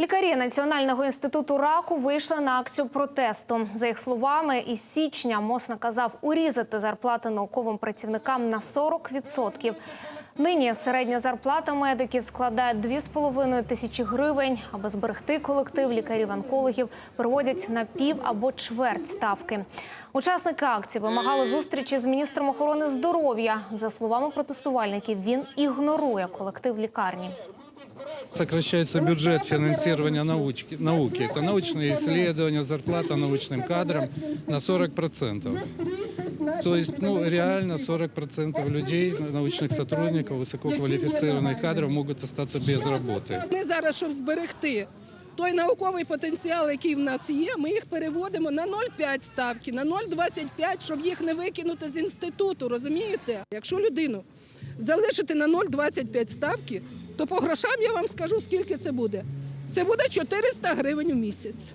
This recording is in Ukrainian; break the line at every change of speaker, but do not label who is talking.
Лікарі Національного інституту раку вийшли на акцію протесту. За їх словами, із січня МОЗ наказав урізати зарплати науковим працівникам на 40%. Нині середня зарплата медиків складає 2,5 тисячі гривень. Аби зберегти колектив лікарів-онкологів, переводять на пів або чверть ставки. Учасники акції вимагали зустрічі з міністром охорони здоров'я. За словами протестувальників, він ігнорує колектив лікарні.
Сокращается бюджет финансирования научки, науки. Это научные исследования, зарплата научным кадрам на 40%. То есть ну, реально 40% людей, научных сотрудников, высококвалифицированных кадров могут остаться без работы.
Ми зараз, щоб зберегти той науковий потенціал, який в нас є, ми їх переводимо на 0,5 ставки, на 0,25, щоб їх не викинути з інституту. Розумієте? Якщо людину залишити на 0,25 ставки, то по грошам я вам скажу, скільки це буде. Це буде 400 гривень у місяць.